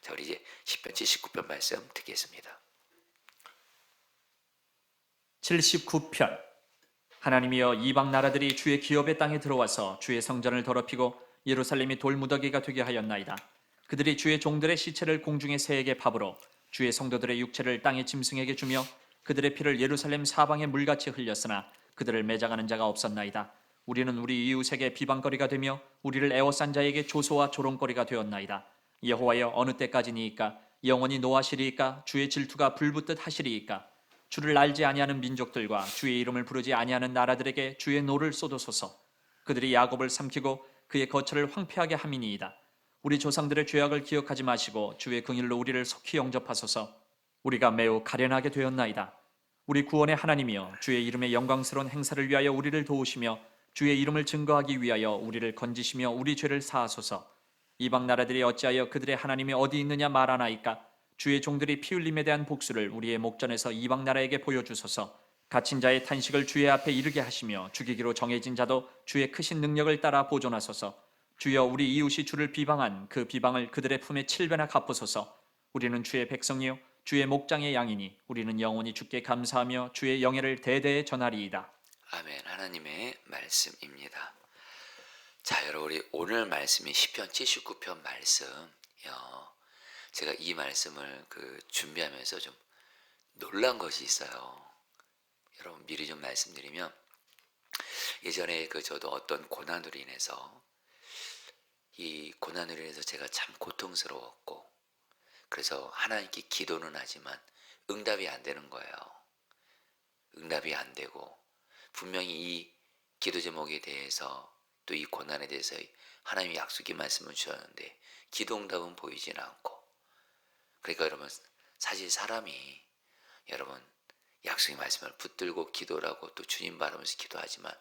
자, 우리 이제 10편 79편 말씀 듣겠습니다. 79편 하나님이여 이방 나라들이 주의 기업의 땅에 들어와서 주의 성전을 더럽히고 예루살렘이 돌무더기가 되게 하였나이다. 그들이 주의 종들의 시체를 공중의 새에게 밥으로 주의 성도들의 육체를 땅의 짐승에게 주며 그들의 피를 예루살렘 사방에 물같이 흘렸으나 그들을 매장하는 자가 없었나이다. 우리는 우리 이웃에게 비방거리가 되며 우리를 애워싼 자에게 조소와 조롱거리가 되었나이다. 여호와여 어느 때까지니이까 영원히 노하시리이까 주의 질투가 불붙듯 하시리이까 주를 알지 아니하는 민족들과 주의 이름을 부르지 아니하는 나라들에게 주의 노를 쏟으소서. 그들이 야곱을 삼키고 그의 거처를 황폐하게 함이니이다. 우리 조상들의 죄악을 기억하지 마시고 주의 긍일로 우리를 속히 영접하소서. 우리가 매우 가련하게 되었나이다. 우리 구원의 하나님이여 주의 이름의 영광스러운 행사를 위하여 우리를 도우시며 주의 이름을 증거하기 위하여 우리를 건지시며 우리 죄를 사하소서. 이방 나라들이 어찌하여 그들의 하나님이 어디 있느냐 말하나이까? 주의 종들이 피 흘림에 대한 복수를 우리의 목전에서 이방 나라에게 보여주소서. 갇힌 자의 탄식을 주의 앞에 이르게 하시며 죽이기로 정해진 자도 주의 크신 능력을 따라 보존하소서. 주여 우리 이웃이 주를 비방한 그 비방을 그들의 품에 칠배나 갚으소서. 우리는 주의 백성이요 주의 목장의 양이니 우리는 영원히 주께 감사하며 주의 영예를 대대에 전하리이다. 아멘. 하나님의 말씀입니다. 자, 여러분 우리 오늘 말씀이 시편 79편 말씀. 요 제가 이 말씀을 그 준비하면서 좀 놀란 것이 있어요. 여러분 미리 좀 말씀드리면 예전에 그 저도 어떤 고난으로 인해서 이 고난으로 인해서 제가 참 고통스러웠고 그래서 하나님께 기도는 하지만 응답이 안 되는 거예요. 응답이 안 되고 분명히 이 기도 제목에 대해서 또 이 고난에 대해서 하나님이 약속의 말씀을 주셨는데 기도 응답은 보이진 않고 그러니까 여러분 사실 사람이 여러분 약속의 말씀을 붙들고 기도라고 또 주님 바라면서 기도하지만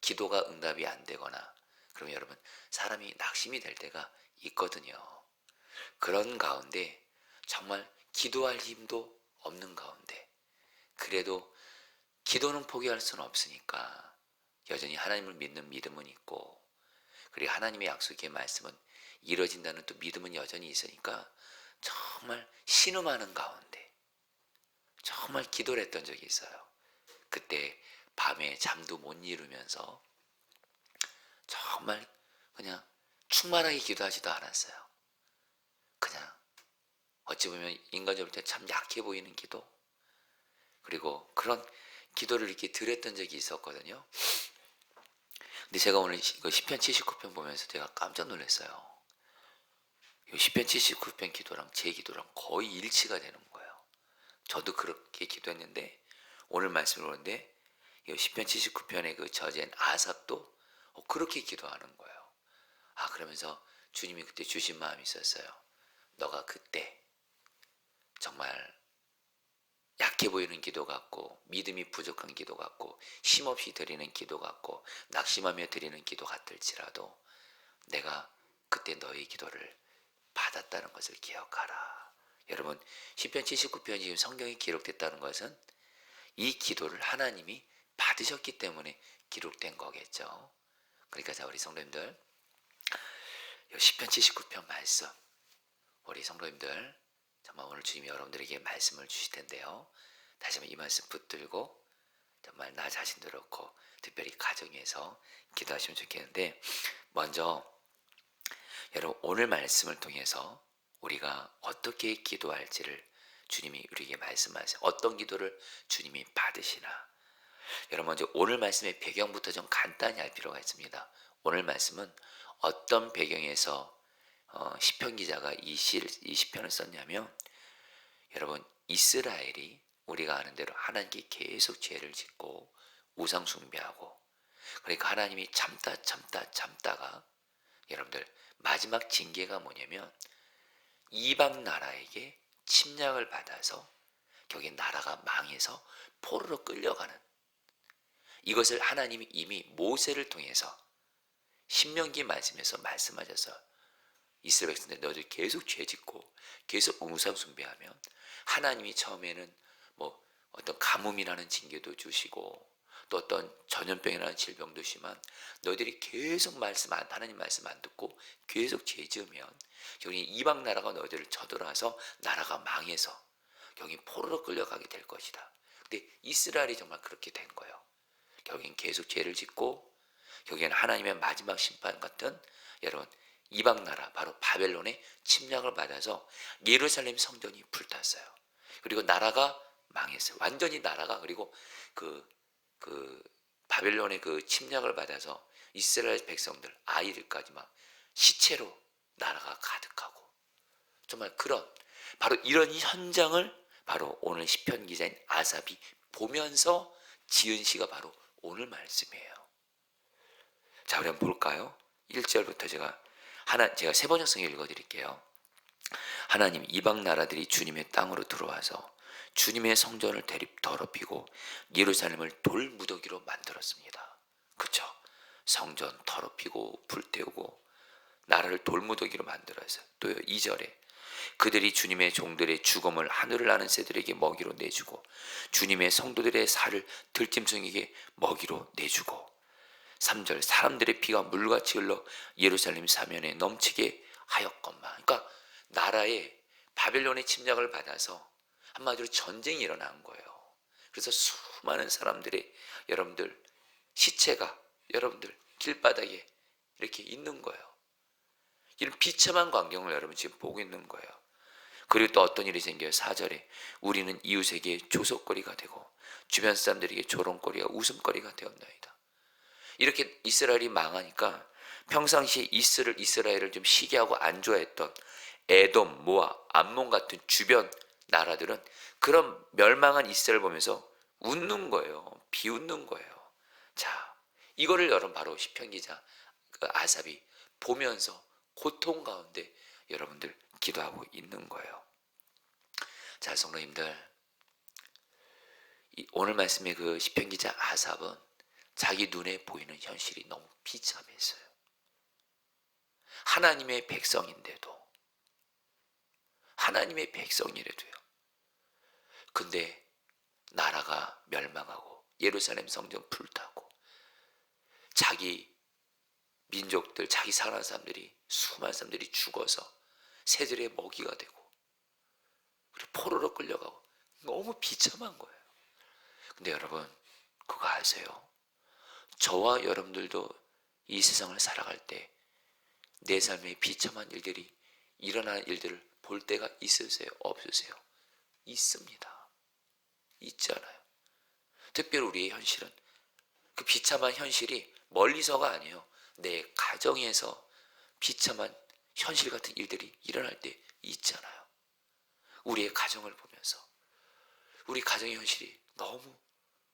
기도가 응답이 안 되거나 그러면 여러분 사람이 낙심이 될 때가 있거든요. 그런 가운데 정말 기도할 힘도 없는 가운데 그래도 기도는 포기할 수는 없으니까 여전히 하나님을 믿는 믿음은 있고 그리고 하나님의 약속의 말씀은 이뤄진다는 또 믿음은 여전히 있으니까 정말 신음하는 가운데 정말 기도를 했던 적이 있어요. 그때 밤에 잠도 못 이루면서 정말 그냥 충만하게 기도하지도 않았어요. 그냥 어찌 보면 인간적으로 참 약해 보이는 기도 그리고 그런 기도를 이렇게 드렸던 적이 있었거든요. 근데 제가 오늘 이거 10편 79편 보면서 제가 깜짝 놀랐어요. 이 10편 79편 기도랑 제 기도랑 거의 일치가 되는 거예요. 저도 그렇게 기도했는데 오늘 말씀을 보는데 이 10편 79편의 그 저자인 아삽도 어, 그렇게 기도하는 거예요. 아 그러면서 주님이 그때 주신 마음이 있었어요. 너가 그때 정말 약해 보이는 기도 같고 믿음이 부족한 기도 같고 힘없이 드리는 기도 같고 낙심하며 드리는 기도 같을지라도 내가 그때 너의 기도를 받았다는 것을 기억하라. 여러분 10편 79편이 지금 성경에 기록됐다는 것은 이 기도를 하나님이 받으셨기 때문에 기록된 거겠죠. 그러니까 자 우리 성도님들 10편 79편 말씀 우리 성도님들 정말 오늘 주님이 여러분들에게 말씀을 주실 텐데요. 다시 한번 이 말씀 붙들고 정말 나 자신도 그렇고 특별히 가정에서 기도하시면 좋겠는데 먼저 여러분 오늘 말씀을 통해서 우리가 어떻게 기도할지를 주님이 우리에게 말씀하세요. 어떤 기도를 주님이 받으시나. 여러분 먼저 오늘 말씀의 배경부터 좀 간단히 알 필요가 있습니다. 오늘 말씀은 어떤 배경에서 어, 시편 기자가 이 시를 이 시편을 썼냐면 여러분 이스라엘이 우리가 아는 대로 하나님께 계속 죄를 짓고 우상 숭배하고 그러니까 하나님이 참다 참다 참다가 여러분들 마지막 징계가 뭐냐면 이방 나라에게 침략을 받아서 결국에 나라가 망해서 포로로 끌려가는 이것을 하나님이 이미 모세를 통해서 신명기 말씀에서 말씀하셔서 이스라엘 백성들 너희들 계속 죄 짓고 계속 우상 숭배하면 하나님이 처음에는 뭐 어떤 가뭄이라는 징계도 주시고 또 어떤 전염병이라는 질병도 심한 너희들이 계속 말씀 안 하나님 말씀 안 듣고 계속 죄 지으면 여기 이방 나라가 너희들을 쳐들어와서 나라가 망해서 여기 포로로 끌려가게 될 것이다. 근데 이스라엘이 정말 그렇게 된 거예요. 여긴 계속 죄를 짓고 여기는 하나님의 마지막 심판 같은 여러분 이방 나라 바로 바벨론의 침략을 받아서 예루살렘 성전이 불탔어요. 그리고 나라가 망했어요. 완전히 나라가 그리고 그, 그 바벨론의 그 침략을 받아서 이스라엘 백성들 아이들까지 막 시체로 나라가 가득하고 정말 그런 바로 이런 현장을 바로 오늘 시편 기자인 아삽이 보면서 지은 시가 바로 오늘 말씀이에요. 자, 그럼 볼까요? 1절부터 제가 하나 제가 세 번역성에 읽어 드릴게요. 하나님 이방 나라들이 주님의 땅으로 들어와서 주님의 성전을 대립 더럽히고 예루살렘을 돌무더기로 만들었습니다. 그렇죠? 성전 더럽히고 불태우고 나라를 돌무더기로 만들어서 또요 2절에 그들이 주님의 종들의 죽음을 하늘을 나는 새들에게 먹이로 내주고 주님의 성도들의 살을 들짐승에게 먹이로 내주고 3절 사람들의 피가 물같이 흘러 예루살렘 사면에 넘치게 하였건만 그러니까 나라에 바벨론의 침략을 받아서 한마디로 전쟁이 일어난 거예요. 그래서 수많은 사람들의 여러분들 시체가 여러분들 길바닥에 이렇게 있는 거예요. 이런 비참한 광경을 여러분 지금 보고 있는 거예요. 그리고 또 어떤 일이 생겨요. 4절에 우리는 이웃에게 조속거리가 되고 주변 사람들에게 조롱거리가 웃음거리가 되었나이다. 이렇게 이스라엘이 망하니까 평상시에 이스를 이스라엘을 좀 시기하고 안 좋아했던 에돔, 모아, 암몬 같은 주변 나라들은 그런 멸망한 이스라엘 보면서 웃는 거예요. 비웃는 거예요. 자, 이거를 여러분 바로 시편 기자 그 아삽이 보면서 고통 가운데 여러분들 기도하고 있는 거예요. 자, 성도님들 이 오늘 말씀의 그 시편 기자 아삽은 자기 눈에 보이는 현실이 너무 비참했어요. 하나님의 백성인데도 하나님의 백성이라도요. 근데 나라가 멸망하고 예루살렘 성전 불타고 자기 민족들 자기 사랑하는 사람들이 수많은 사람들이 죽어서 새들의 먹이가 되고 그리고 포로로 끌려가고 너무 비참한 거예요. 근데 여러분 그거 아세요? 저와 여러분들도 이 세상을 살아갈 때 내 삶에 비참한 일들이 일어나는 일들을 볼 때가 있으세요? 없으세요? 있습니다. 있잖아요. 특별히 우리의 현실은 그 비참한 현실이 멀리서가 아니에요. 내 가정에서 비참한 현실 같은 일들이 일어날 때 있잖아요. 우리의 가정을 보면서 우리 가정의 현실이 너무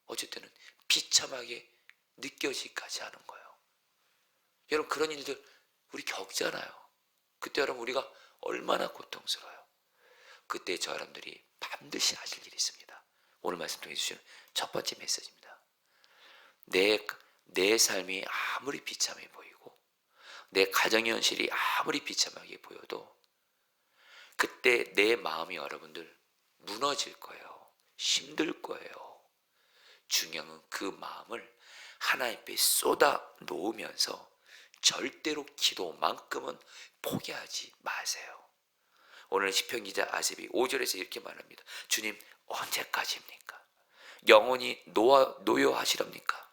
어쨌든 비참하게 느껴지기까지 하는 거예요. 여러분 그런 일들 우리 겪잖아요. 그때 여러분 우리가 얼마나 고통스러워요. 그때 저 여러분들이 반드시 하실 일이 있습니다. 오늘 말씀 통해 주시는 첫 번째 메시지입니다. 내, 내 삶이 아무리 비참해 보이고 내 가정의 현실이 아무리 비참하게 보여도 그때 내 마음이 여러분들 무너질 거예요. 힘들 거예요. 중요한 건그 마음을 하나님 앞에 쏟아 놓으면서 절대로 기도만큼은 포기하지 마세요. 오늘 시편 기자 아셉이 5절에서 이렇게 말합니다. 주님 언제까지입니까? 영원히 노아, 노여하시렵니까?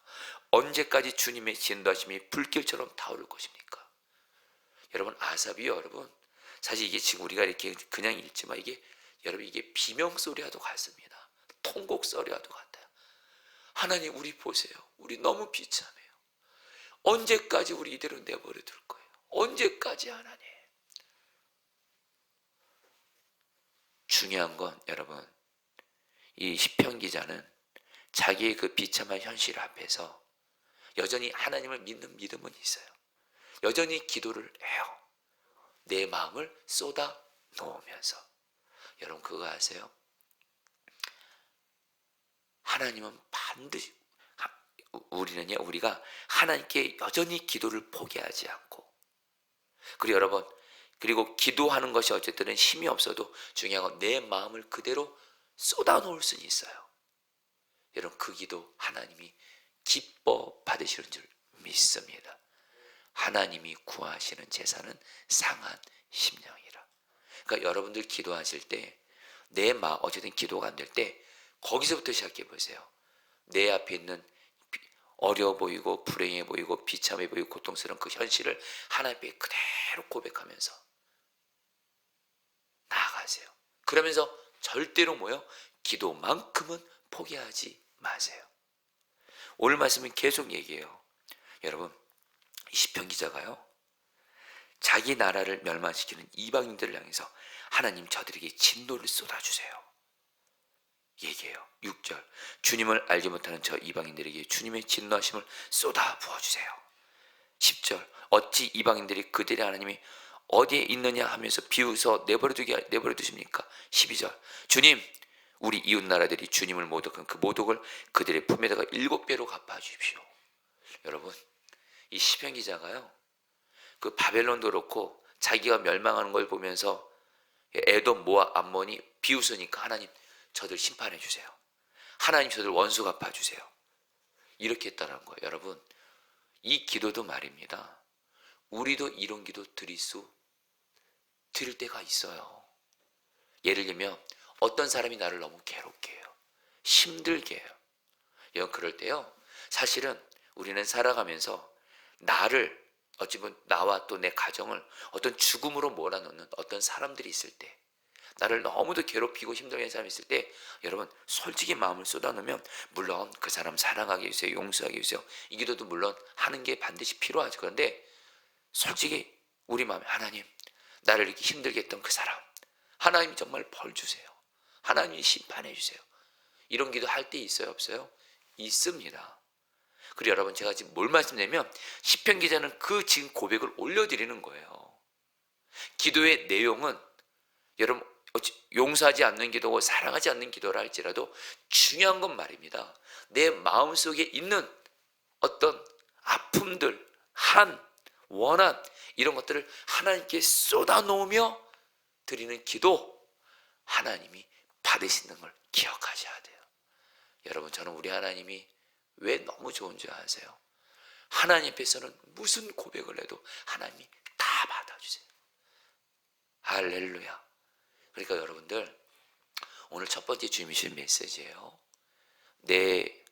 언제까지 주님의 진도하심이 불길처럼 타오를 것입니까? 여러분 아삽이 여러분 사실 이게 지금 우리가 이렇게 그냥 읽지만 이게 여러분 이게 비명 소리와도 같습니다. 통곡 소리와도 같아요. 하나님 우리 보세요. 우리 너무 비참해요. 언제까지 우리 이대로 내버려 둘 거예요? 언제까지 하나님? 중요한 건 여러분 이 시편 기자는 자기의 그 비참한 현실 앞에서 여전히 하나님을 믿는 믿음은 있어요. 여전히 기도를 해요. 내 마음을 쏟아 놓으면서 여러분 그거 아세요? 하나님은 반드시 우리는요 우리가 하나님께 여전히 기도를 포기하지 않고 그리고 여러분 그리고 기도하는 것이 어쨌든 힘이 없어도 중요한 건 내 마음을 그대로 쏟아 놓을 수 있어요. 여러분 그 기도 하나님이 기뻐 받으시는 줄 믿습니다. 하나님이 구하시는 제사는 상한 심령이라. 그러니까 여러분들 기도하실 때 내 마음 어쨌든 기도가 안 될 때 거기서부터 시작해 보세요. 내 앞에 있는 비- 어려워 보이고 불행해 보이고 비참해 보이고 고통스러운 그 현실을 하나님 앞에 그대로 고백하면서 나아가세요. 그러면서 절대로 뭐요? 기도만큼은 포기하지 마세요. 오늘 말씀은 계속 얘기해요. 여러분, 이 시편 기자가요. 자기 나라를 멸망시키는 이방인들을 향해서 하나님 저들에게 진노를 쏟아주세요. 얘기해요. 6절. 주님을 알지 못하는 저 이방인들에게 주님의 진노하심을 쏟아 부어주세요. 10절. 어찌 이방인들이 그들의 하나님이 어디에 있느냐 하면서 비웃어 내버려두게 내버려 두십니까? 12절. 주님, 우리 이웃 나라들이 주님을 모독한 그 모독을 그들의 품에다가 일곱 배로 갚아 주십시오. 여러분, 이 시편 기자가요. 그 바벨론도 그렇고 자기가 멸망하는 걸 보면서 에돔 모압 암몬이 비웃으니까 하나님 저들 심판해 주세요. 하나님 저들 원수 갚아 주세요. 이렇게 했다는 거예요. 여러분, 이 기도도 말입니다. 우리도 이런 기도 드릴 수 드릴 때가 있어요. 예를 들면 어떤 사람이 나를 너무 괴롭게 해요. 힘들게 해요. 여러분 그럴 때요. 사실은 우리는 살아가면서 나를 어찌 보면 나와 또 내 가정을 어떤 죽음으로 몰아넣는 어떤 사람들이 있을 때 나를 너무도 괴롭히고 힘들게 사람이 있을 때 여러분 솔직히 마음을 쏟아놓으면 물론 그 사람 사랑하게 해주세요 용서하게 해주세요. 이 기도도 물론 하는 게 반드시 필요하죠. 그런데 솔직히 우리 마음에 하나님 나를 이렇게 힘들게 했던 그 사람 하나님이 정말 벌 주세요. 하나님이 심판해 주세요. 이런 기도 할 때 있어요? 없어요? 있습니다. 그리고 여러분 제가 지금 뭘 말씀드리냐면 시편 기자는 그 지금 고백을 올려드리는 거예요. 기도의 내용은 여러분 용서하지 않는 기도고 사랑하지 않는 기도라 할지라도 중요한 건 말입니다. 내 마음 속에 있는 어떤 아픔들, 한, 원한 이런 것들을 하나님께 쏟아놓으며 드리는 기도 하나님이 받으시는 걸 기억하셔야 돼요. 여러분 저는 우리 하나님이 왜 너무 좋은 줄 아세요? 하나님 앞에서는 무슨 고백을 해도 하나님이 다 받아주세요. 할렐루야. 그러니까 여러분들 오늘 첫 번째 주신 메시지예요. 내,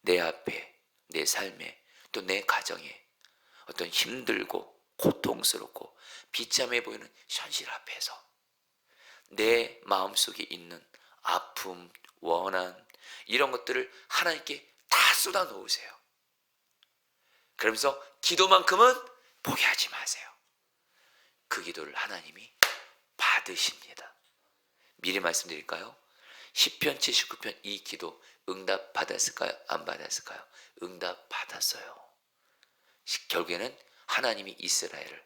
내 앞에, 내 삶에, 또 내 가정에 어떤 힘들고 고통스럽고 비참해 보이는 현실 앞에서 내 마음속에 있는 아픔, 원한 이런 것들을 하나님께 다 쏟아 놓으세요. 그러면서 기도만큼은 포기하지 마세요. 그 기도를 하나님이 받으십니다. 미리 말씀드릴까요? 10편 79편 이 기도 응답 받았을까요? 안 받았을까요? 응답 받았어요. 시- 결국에는 하나님이 이스라엘을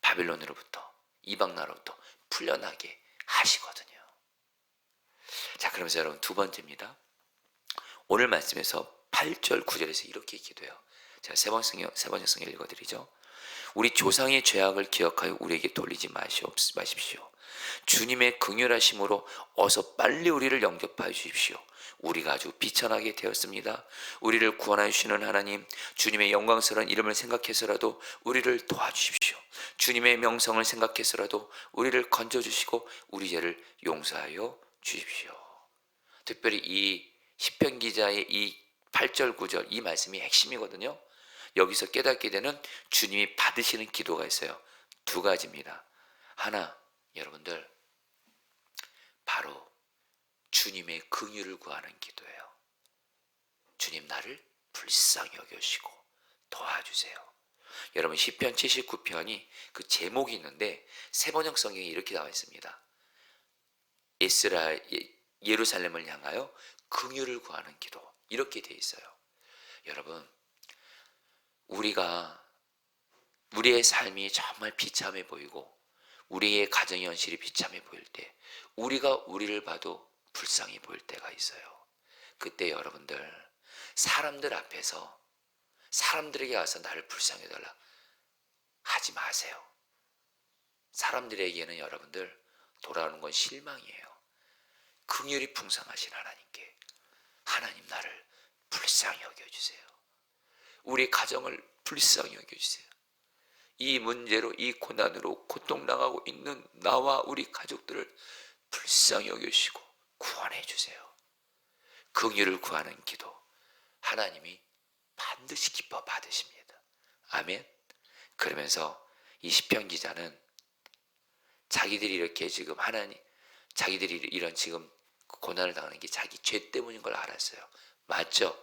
바빌론으로부터 이방 나라로부터 풀려나게 하시거든요. 자, 그러면서 여러분 두 번째입니다. 오늘 말씀에서 8절 9절에서 이렇게 기도해요. 제가 세 번째 성경 읽어 드리죠. 우리 조상의 죄악을 기억하여 우리에게 돌리지 마십시오. 주님의 긍휼하심으로 어서 빨리 우리를 영접하여 주십시오. 우리가 아주 비천하게 되었습니다. 우리를 구원하여 주시는 하나님, 주님의 영광스러운 이름을 생각해서라도 우리를 도와주십시오. 주님의 명성을 생각해서라도 우리를 건져주시고 우리 죄를 용서하여 주십시오. 특별히 이 시편 기자의 이 8절 9절 이 말씀이 핵심이거든요. 여기서 깨닫게 되는 주님이 받으시는 기도가 있어요. 두 가지입니다. 하나, 여러분들 바로 주님의 긍휼을 구하는 기도예요. 주님 나를 불쌍히 여겨주시고 도와주세요. 여러분 시편 79편이 그 제목이 있는데 세번역 성경에 이렇게 나와 있습니다. 이스라엘 예- 예루살렘을 향하여 긍휼을 구하는 기도 이렇게 돼 있어요. 여러분 우리가 우리의 삶이 정말 비참해 보이고 우리의 가정 현실이 비참해 보일 때 우리가 우리를 봐도 불쌍히 보일 때가 있어요. 그때 여러분들 사람들 앞에서 사람들에게 와서 나를 불쌍해 달라 하지 마세요. 사람들에게는 여러분들 돌아오는 건 실망이에요. 긍휼이 풍성하신 하나님께 하나님 나를 불쌍히 여겨 주세요. 우리 가정을 불쌍히 여겨주세요. 이 문제로 이 고난으로 고통당하고 있는 나와 우리 가족들을 불쌍히 여겨주시고 구원해 주세요. 긍휼을 구하는 기도 하나님이 반드시 기뻐 받으십니다. 아멘. 그러면서 이 시편 기자는 자기들이 이렇게 지금 하나님 자기들이 이런 지금 고난을 당하는 게 자기 죄 때문인 걸 알았어요. 맞죠?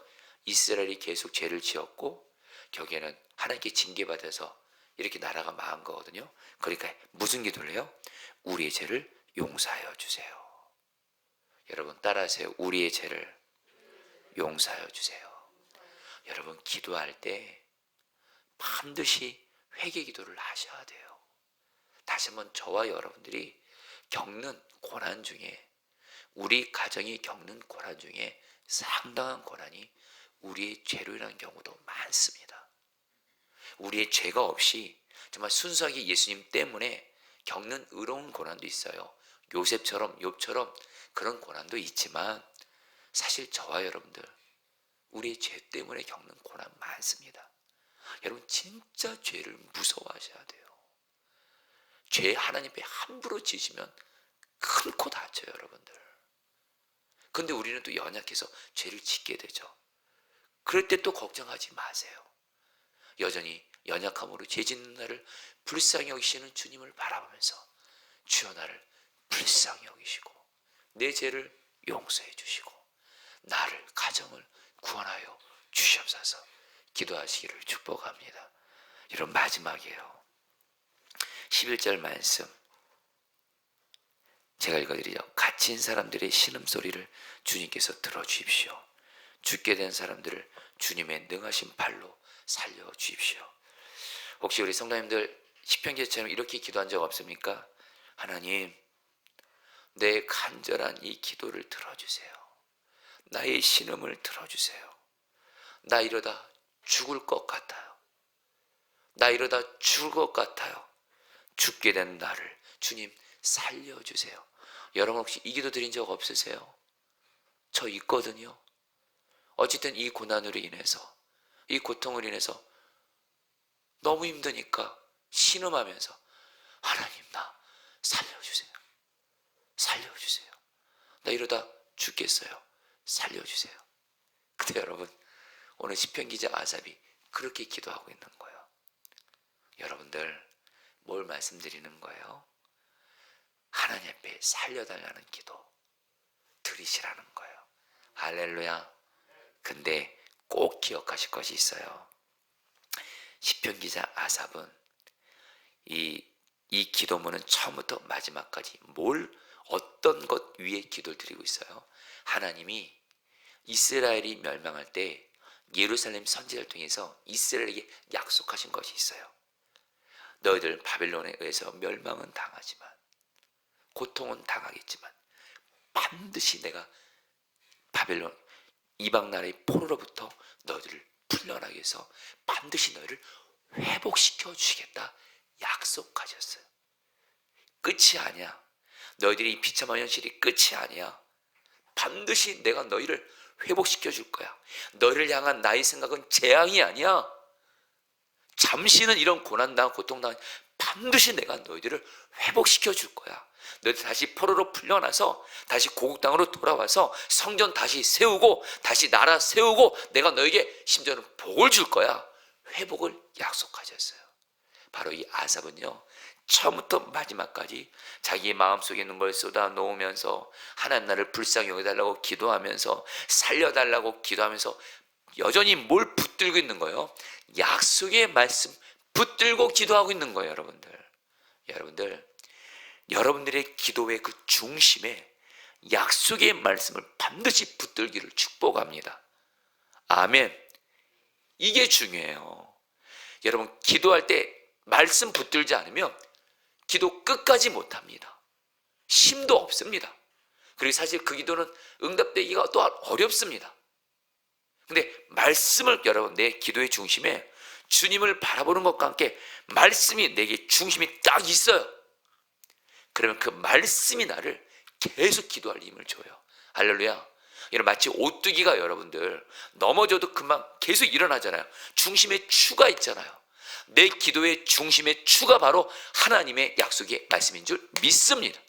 이스라엘이 계속 죄를 지었고 결국에는 하나님께 징계받아서 이렇게 나라가 망한 거거든요. 그러니까 무슨 기도를 해요? 우리의 죄를 용서하여 주세요. 여러분 따라하세요. 우리의 죄를 용서하여 주세요. 여러분 기도할 때 반드시 회개 기도를 하셔야 돼요. 다시 한번 저와 여러분들이 겪는 고난 중에 우리 가정이 겪는 고난 중에 상당한 고난이 우리의 죄로 인한 경우도 많습니다. 우리의 죄가 없이 정말 순수하게 예수님 때문에 겪는 의로운 고난도 있어요. 요셉처럼 욥처럼 그런 고난도 있지만 사실 저와 여러분들 우리의 죄 때문에 겪는 고난 많습니다. 여러분 진짜 죄를 무서워하셔야 돼요. 죄 하나님 앞에 함부로 지시면 큰 코 다쳐요, 여러분들. 근데 우리는 또 연약해서 죄를 짓게 되죠. 그럴 때 또 걱정하지 마세요. 여전히 연약함으로 죄 짓는 나를 불쌍히 여기시는 주님을 바라보면서 주여 나를 불쌍히 여기시고 내 죄를 용서해 주시고 나를 가정을 구원하여 주시옵소서 기도하시기를 축복합니다. 여러분 마지막이에요. 11절 말씀 제가 읽어드리죠. 갇힌 사람들의 신음소리를 주님께서 들어주십시오. 죽게 된 사람들을 주님의 능하신 팔로 살려주십시오. 혹시 우리 성도님들 시편기처럼 이렇게 기도한 적 없습니까? 하나님, 내 간절한 이 기도를 들어주세요. 나의 신음을 들어주세요. 나 이러다 죽을 것 같아요. 나 이러다 죽을 것 같아요. 죽게 된 나를 주님 살려주세요. 여러분 혹시 이 기도 드린 적 없으세요? 저 있거든요. 어쨌든 이 고난으로 인해서, 이 고통을 인해서 너무 힘드니까 신음하면서 하나님 나 살려주세요. 살려주세요. 나 이러다 죽겠어요. 살려주세요. 근데 여러분 오늘 시편 기자 아삽이 그렇게 기도하고 있는 거예요. 여러분들 뭘 말씀드리는 거예요? 하나님 앞에 살려달라는 기도 들이시라는 거예요. 할렐루야. 근데 꼭 기억하실 것이 있어요. 시편 기자 아삽은 이, 이 기도문은 처음부터 마지막까지 뭘 어떤 것 위에 기도를 드리고 있어요. 하나님이 이스라엘이 멸망할 때 예루살렘 선지자를 통해서 이스라엘에게 약속하신 것이 있어요. 너희들 바벨론에 의해서 멸망은 당하지만 고통은 당하겠지만 반드시 내가 바벨론 이방 나라의 포로로부터 너희들을 풀려나게 해서 반드시 너희를 회복시켜 주시겠다 약속하셨어요. 끝이 아니야. 너희들이 비참한 현실이 끝이 아니야. 반드시 내가 너희를 회복시켜 줄 거야. 너희를 향한 나의 생각은 재앙이 아니야. 잠시는 이런 고난당 고통당 반드시 내가 너희들을 회복시켜 줄 거야. 너희들 다시 포로로 풀려나서 다시 고국 땅으로 돌아와서 성전 다시 세우고 다시 나라 세우고 내가 너에게 심지어는 복을 줄 거야. 회복을 약속하셨어요. 바로 이 아삽은요. 처음부터 마지막까지 자기 마음속에 있는 걸 쏟아 놓으면서 하나님 나를 불쌍히 여겨달라고 기도하면서 살려달라고 기도하면서 여전히 뭘 붙들고 있는 거예요? 약속의 말씀 붙들고 기도하고 있는 거예요, 여러분들. 여러분들, 여러분들의 기도의 그 중심에 약속의 말씀을 반드시 붙들기를 축복합니다. 아멘. 이게 중요해요. 여러분, 기도할 때 말씀 붙들지 않으면 기도 끝까지 못합니다. 힘도 없습니다. 그리고 사실 그 기도는 응답되기가 또 어렵습니다. 근데 말씀을 여러분 내 기도의 중심에 주님을 바라보는 것과 함께 말씀이 내게 중심이 딱 있어요. 그러면 그 말씀이 나를 계속 기도할 힘을 줘요. 할렐루야. 이런 마치 오뚜기가 여러분들 넘어져도 금방 계속 일어나잖아요. 중심에 추가 있잖아요. 내 기도의 중심의 추가 바로 하나님의 약속의 말씀인 줄 믿습니다.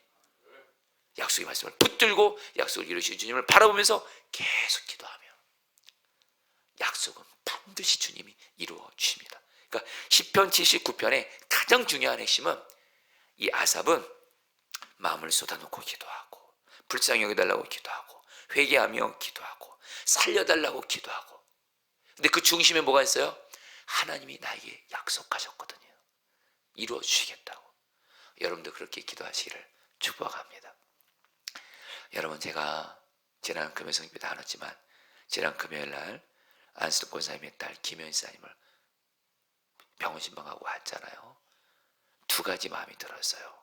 약속의 말씀을 붙들고 약속을 이루신 주님을 바라보면서 계속 기도하며 약속은 반드시 주님이 이루어 주십니다. 그러니까 시편 79편의 가장 중요한 핵심은 이 아삽은 마음을 쏟아놓고 기도하고 불쌍히 여겨달라고 기도하고 회개하며 기도하고 살려달라고 기도하고 근데 그 중심에 뭐가 있어요? 하나님이 나에게 약속하셨거든요. 이루어 주시겠다고. 여러분도 그렇게 기도하시기를 축복합니다. 여러분 제가 지난 다 나눴지만 지난 금요일 날 안수도 권사님의 딸 김현 사님을 병원 신방하고 왔잖아요. 두 가지 마음이 들었어요.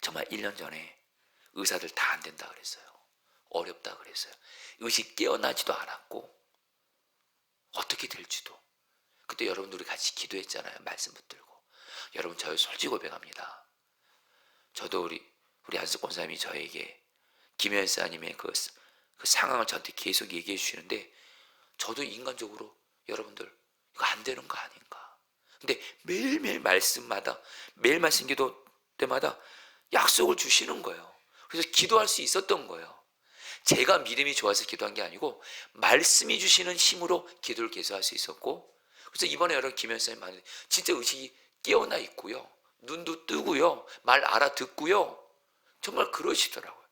정말 1년 전에 의사들 다 안 된다 그랬어요. 어렵다 그랬어요. 의식 깨어나지도 않았고 어떻게 될지도. 그때 여러분들이 같이 기도했잖아요. 말씀 붙들고. 여러분 저희 솔직히 고백합니다. 저도 우리 우리 안수 권사님이 저에게 김현사님의 그, 그 상황을 저한테 계속 얘기해 주시는데 저도 인간적으로 여러분들 이거 안 되는 거 아닌가. 근데 매일매일 말씀마다 매일 말씀 기도 때마다 약속을 주시는 거예요. 그래서 기도할 수 있었던 거예요. 제가 믿음이 좋아서 기도한 게 아니고 말씀이 주시는 힘으로 기도를 계속할 수 있었고 그래서 이번에 여러분 김현사님 만에 진짜 의식이 깨어나 있고요. 눈도 뜨고요. 말 알아듣고요. 정말 그러시더라고요.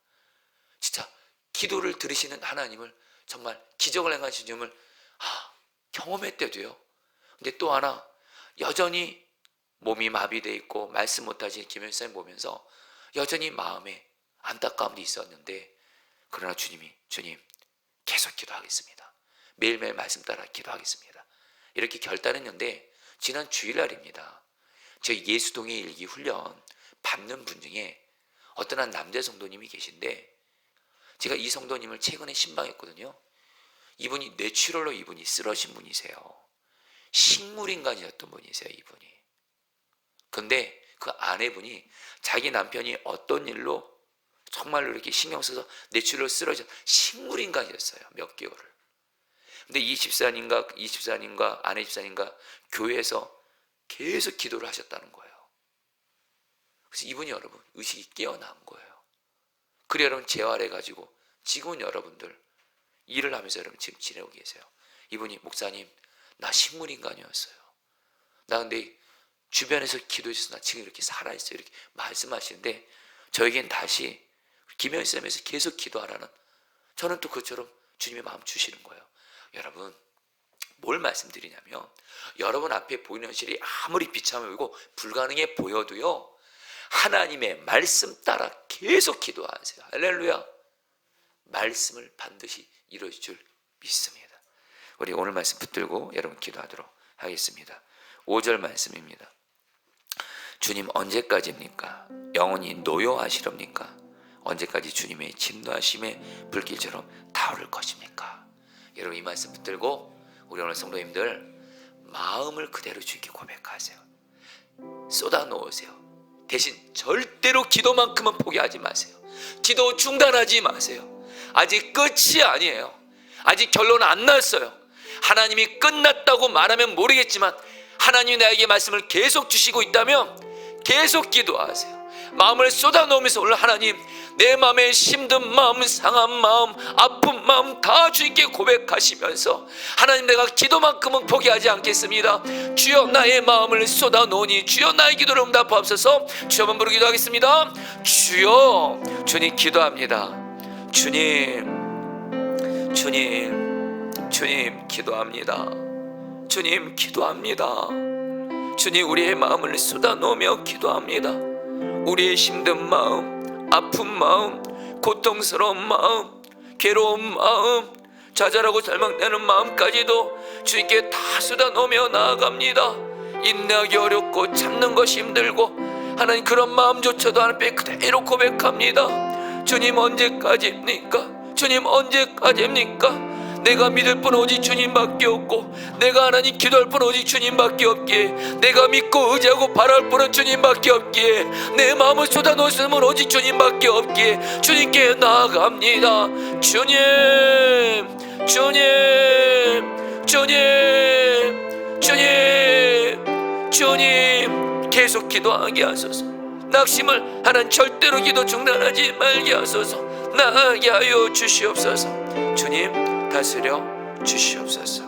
진짜 기도를 들으시는 하나님을 정말 기적을 행하신 주님을 아, 경험했대도요. 근데 또 하나 여전히 몸이 마비돼 있고 말씀 못하시는 김현사님 보면서 여전히 마음에 안타까움이 있었는데 그러나 주님이 주님 계속 기도하겠습니다. 매일매일 말씀 따라 기도하겠습니다. 이렇게 결단했는데 지난 주일날입니다. 저희 예수동의 일기 훈련 받는 분 중에 어떤 한 남자 성도님이 계신데 제가 이 성도님을 최근에 신방했거든요. 이분이 뇌출혈로 이분이 쓰러진 분이세요. 식물인간이었던 분이세요, 이분이. 근데 그 아내분이 자기 남편이 어떤 일로 정말로 이렇게 신경 써서 뇌출혈로 쓰러져 식물인간이었어요, 몇 개월을. 근데 이 집사님과 이 집사님과 아내 집사님과 교회에서 계속 기도를 하셨다는 거예요. 그래서 이분이 여러분 의식이 깨어난 거예요. 그래 여러분 재활해 가지고 지금은 여러분들 일을 하면서 여러분 지금 지내고 계세요. 이분이 목사님 나 식물 인간이었어요. 나 근데 주변에서 기도해줘서 나 지금 이렇게 살아있어요. 이렇게 말씀하시는데 저에겐 다시 김현희 쌤에서 계속 기도하라는 저는 또 그처럼 주님의 마음 주시는 거예요. 여러분 뭘 말씀드리냐면 여러분 앞에 보이는 현실이 아무리 비참해 보이고 불가능해 보여도요 하나님의 말씀 따라 계속 기도하세요. 할렐루야. 말씀을 반드시 이루어질 줄 믿습니다. 우리 오늘 말씀 붙들고 여러분 기도하도록 하겠습니다. 5절 말씀입니다. 주님 언제까지입니까? 영원히 노여하시렵니까? 언제까지 주님의 진노하심의 불길처럼 타오를 것입니까? 여러분 이 말씀 붙들고 우리 오늘 성도님들 마음을 그대로 주께 고백하세요. 쏟아 놓으세요. 대신 절대로 기도만큼은 포기하지 마세요. 기도 중단하지 마세요. 아직 끝이 아니에요. 아직 결론 안 났어요. 하나님이 끝났다고 말하면 모르겠지만 하나님이 나에게 말씀을 계속 주시고 있다면 계속 기도하세요. 마음을 쏟아 놓으면서 오늘 하나님 내 마음에 힘든 마음, 상한 마음, 아픈 마음 다 주님께 고백하시면서 하나님 내가 기도만큼은 포기하지 않겠습니다. 주여 나의 마음을 쏟아 놓으니 주여 나의 기도를 응답하옵소서 주여만 부르 기도 하겠습니다. 주여 주님 기도합니다. 주님 주님 주님 기도합니다. 주님 기도합니다. 주님 우리의 마음을 쏟아 놓으며 기도합니다. 우리의 힘든 마음, 아픈 마음, 고통스러운 마음, 괴로운 마음, 좌절하고 절망되는 마음까지도 주님께 다 쏟아 놓으며 나아갑니다. 인내하기 어렵고 참는 것이 힘들고 하나님 그런 마음조차도 하나님 그대로 고백합니다. 주님 언제까지입니까? 주님 언제까지입니까? 내가 믿을 분 오직 주님밖에 없고 내가 하나님 기도할 분 오직 주님밖에 없기에 내가 믿고 의지하고 바랄 분은 주님밖에 없기에 내 마음을 수 있는 오직 주님밖에 없기에 주님께 나아갑니다. 주님 주님 주님 주님 주님 계속 기도하게 하소서. 낙심을 하는 절대로 기도 중단하지 말게 하소서. 나아게 하여 주시옵소서. 주님 다스려 주시옵소서.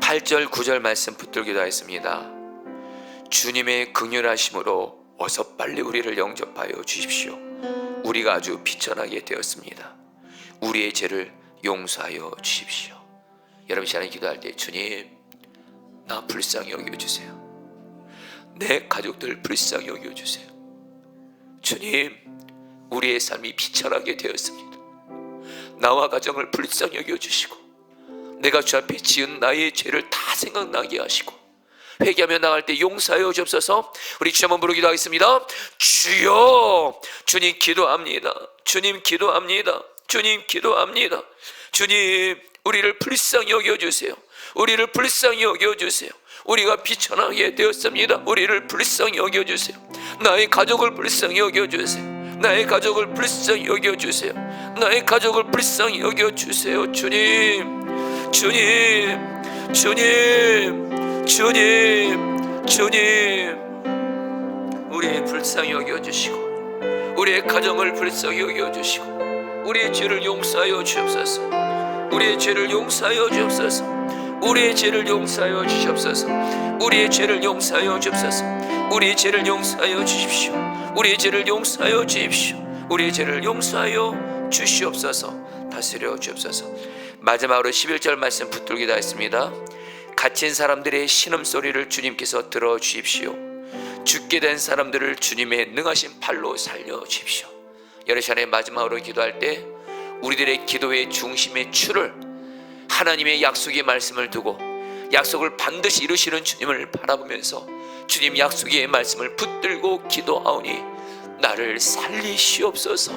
8절 9절 말씀 붙들기도 하였습니다. 주님의 극렬하심으로 어서 빨리 우리를 영접하여 주십시오. 우리가 아주 비천하게 되었습니다. 우리의 죄를 용서하여 주십시오. 여러분 시간에 기도할 때 주님 나 불쌍히 여겨주세요. 내 가족들 불쌍히 여겨주세요. 주님, 우리의 삶이 비천하게 되었습니다. 나와 가정을 불쌍히 여겨주시고, 내가 주 앞에 지은 나의 죄를 다 생각나게 하시고, 회개하며 나갈 때 용서하여 주옵소서. 우리 주여 한번 부르기도 하겠습니다. 주여, 주님 기도합니다. 주님 기도합니다. 주님 기도합니다. 주님, 우리를 불쌍히 여겨주세요. 우리를 불쌍히 여겨주세요. 우리가 비천하게 되었습니다. 우리를 불쌍히 여겨주세요. 나의 가족을 불쌍히 여겨주세요. 나의 가족을 불쌍히 여겨주세요. 나의 가족을 불쌍히 여겨 주세요. 주님, 주님, 주님, 주님, 주님, 우리의 불쌍히 여겨 주시고, 우리의 가정을 불쌍히 여겨 주시고, 우리의 죄를 용서하여 주옵소서. 우리의 죄를 용서하여 주옵소서. 우리의 죄를 용서하여 주시옵소서. 우리의 죄를 용서하여 주옵소서. 우리의 죄를 용서하여 주십시오. 우리의 죄를 용서하여 주십시오. 우리의 죄를 용서하여 주시옵소서. 다스려 주옵소서. 마지막으로 11절 말씀 붙들기 다 했습니다. 갇힌 사람들의 신음 소리를 주님께서 들어 주십시오. 죽게 된 사람들을 주님의 능하신 팔로 살려 주십시오. 여러 시간에 마지막으로 기도할 때 우리들의 기도의 중심의 추를 하나님의 약속의 말씀을 두고 약속을 반드시 이루시는 주님을 바라보면서 주님 약속의 말씀을 붙들고 기도하오니 나를 살리시옵소서.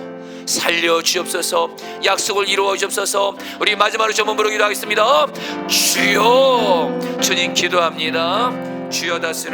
살려 주옵소서. 약속을 이루어 주옵소서. 우리 마지막으로 전문 부르기도 하겠습니다. 주여 주님 기도합니다. 주여 다스려